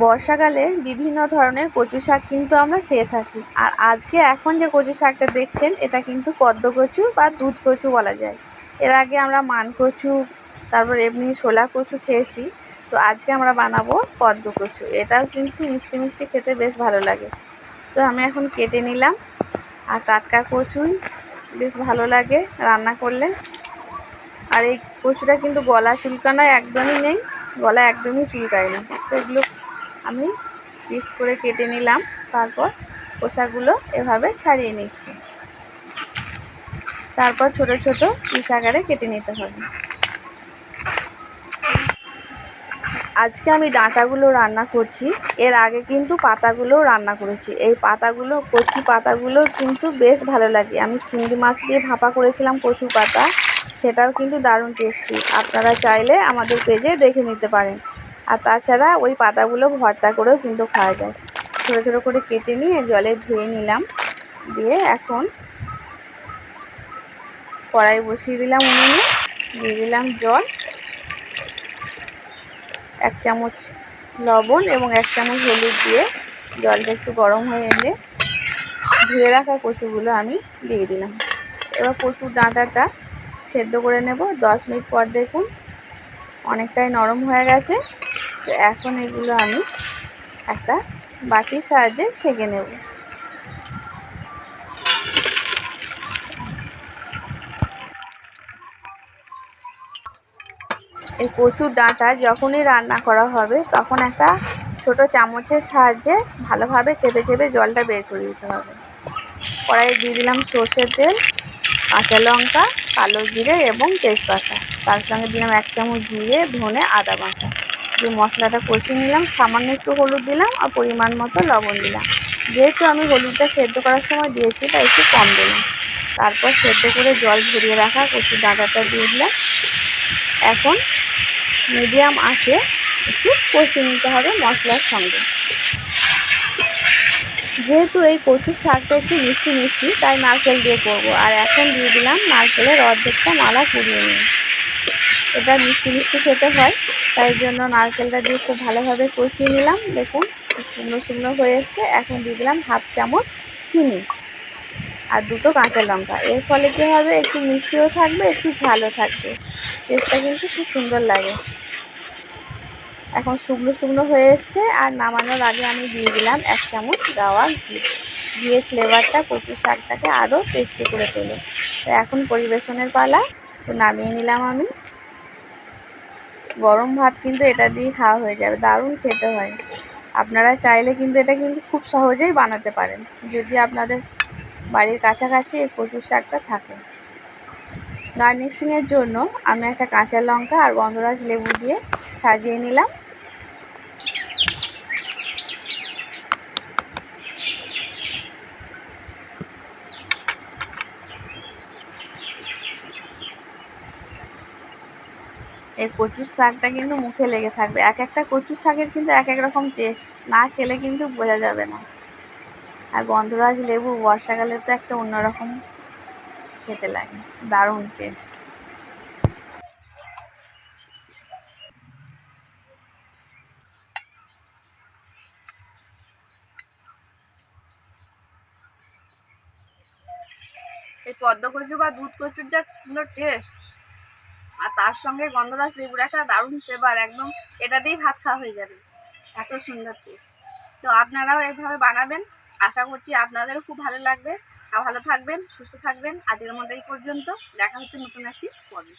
বর্ষাকালে বিভিন্ন ধরনের কচু শাক কিন্তু আমরা খেয়ে থাকি। আর আজকে এখন যে কচু শাকটা দেখছেন, এটা কিন্তু পদ্ম কচু বা দুধ কচু বলা যায়। এর আগে আমরা মান কচু, তারপর এমনি শোলা কচু খেয়েছি। তো আজকে আমরা বানাবো পদ্ম কচু। এটাও কিন্তু মিষ্টি মিষ্টি খেতে বেশ ভালো লাগে। তো আমি এখন কেটে নিলাম। আর টাটকা কচুই বেশ ভালো লাগে রান্না করলে। আর এই কচুটা কিন্তু গলা চুলকানো একদমই নেই, গলা একদমই চুলকায় না তো এগুলো আমি পিস করে কেটে নিলাম, তারপর খোসাগুলো এভাবে ছাড়িয়ে নিচ্ছি। তারপর ছোট ছোট পিস আকারে কেটে নিতে হবে। আজকে আমি ডাঁটাগুলো রান্না করছি, এর আগে কিন্তু পাতাগুলোও রান্না করেছি। এই পাতাগুলো, কচি পাতাগুলো কিন্তু বেশ ভালো লাগে। আমি চিংড়ি মাছ দিয়ে ভাপা করেছিলাম কচু পাতা, সেটাও কিন্তু দারুণ টেস্টি আপনারা চাইলে আমাদের পেজে দেখে নিতে পারেন। আর তাছাড়া ওই পাতাগুলো ভর্তা করেও কিন্তু খাওয়া যায়। ছোটো ছোটো করে কেটে নিয়ে জলে ধুয়ে নিলাম। দিয়ে এখন কড়াই বসিয়ে দিলাম উনুনে। দিয়ে দিলাম জল। এক চামচ লবণ এবং এক চামচ হলুদ দিয়ে জলটা একটু গরম হয়ে এলে ধুয়ে রাখা কচুগুলো আমি দিয়ে দিলাম। এবার কচুর ডাঁটাটা সেদ্ধ করে নেব। দশ মিনিট পর দেখুন অনেকটাই নরম হয়ে গেছে। তো এখন এগুলো আমি একটা বাটির সাহায্যে ছেঁকে নেব। এই কচুর ডাঁটা যখনই রান্না করা হবে, তখন একটা ছোট চামচের সাহায্যে ভালোভাবে চেপে চেপে জলটা বের করে দিতে হবে। কড়াইয়ে দিয়ে দিলাম সর্ষের তেল, কাঁচা লঙ্কা, কালো জিরে এবং তেজপাতা। তার সঙ্গে দিলাম এক চামচ জিরে, ধনে, আদা বাটা। দিয়ে মশলাটা কষিয়ে নিলাম, সামান্য একটু হলুদ দিলাম আর পরিমাণ মতো লবণ দিলাম। যেহেতু আমি হলুদটা সেদ্ধ করার সময় দিয়েছি, তাই একটু কম দিলাম। তারপর সেদ্ধ করে জল ঝরিয়ে রাখা কচু ডাঁটাটা দিয়ে দিলাম। এখন মিডিয়াম আঁচে একটু কষিয়ে নিতে হবে মশলার সঙ্গে। যেহেতু এই কচুর শাকটা একটু মিষ্টি মিষ্টি, তাই নারকেল দিয়ে করব। আর এখন দিয়ে দিলাম নারকেলের অর্ধেকটা মালা কুড়িয়ে নিয়ে। এটা মিষ্টি মিষ্টি খেতে হয়। তাই জন্য নারকেলটা দিয়ে খুব ভালোভাবে কষিয়ে নিলাম। দেখুন, খুব শুকনো শুকনো হয়ে এসছে। এখন দিয়ে দিলাম হাফ চামচ চিনি আর দুটো কাঁচা লঙ্কা। এর ফলে কী হবে? একটু মিষ্টিও থাকবে, একটু ঝালও থাকবে। টেস্টটা কিন্তু খুব সুন্দর লাগে। এখন শুকনো শুকনো হয়ে এসছে আর নামানোর আগে আমি দিয়ে দিলাম এক চামচ গাওয়া ঘি। দিয়ে ফ্লেভারটা কচু শাকটাকে আরও টেস্টি করে তোলে। তো এখন পরিবেশনের পালা। তো নামিয়ে নিলাম আমি। গরম ভাত কিন্তু এটা দিয়ে খাওয়া হয়ে যাবে, দারুণ খেতে হয়। আপনারা চাইলে কিন্তু এটা কিন্তু খুব সহজেই বানাতে পারেন, যদি আপনাদের বাড়ির কাছাকাছি এই কচুর শাকটা থাকে। গার্নিশিংয়ের জন্য আমি একটা কাঁচা লঙ্কা আর গন্ধরাজ লেবু দিয়ে সাজিয়ে নিলাম। এই কচুর শাকটা কিন্তু মুখে লেগে থাকবে। এক একটা কচুর শাকের কিন্তু এক এক রকম টেস্ট না খেলে কিন্তু বোঝা যাবে না। আর গন্ধরাজ লেবু বর্ষাকালে তো একটা অন্যরকম খেতে লাগে, দারুণ টেস্ট এই পদ্ম কচু বা দুধ কচুর যা সুন্দর টেস্ট তার সঙ্গে গন্ধরাজ লেবুর একটা দারুণ ফ্লেভার একদম এটা দিয়েই ভাত খাওয়া হয়ে যাবে। এত সুন্দর তো আপনারাও এভাবে বানাবেন। আশা করছি আপনাদেরও খুব ভালো লাগবে। ভালো থাকবেন, সুস্থ থাকবেন। আজকের মতো এই পর্যন্ত। দেখা হচ্ছে নতুন একটি পর্বে।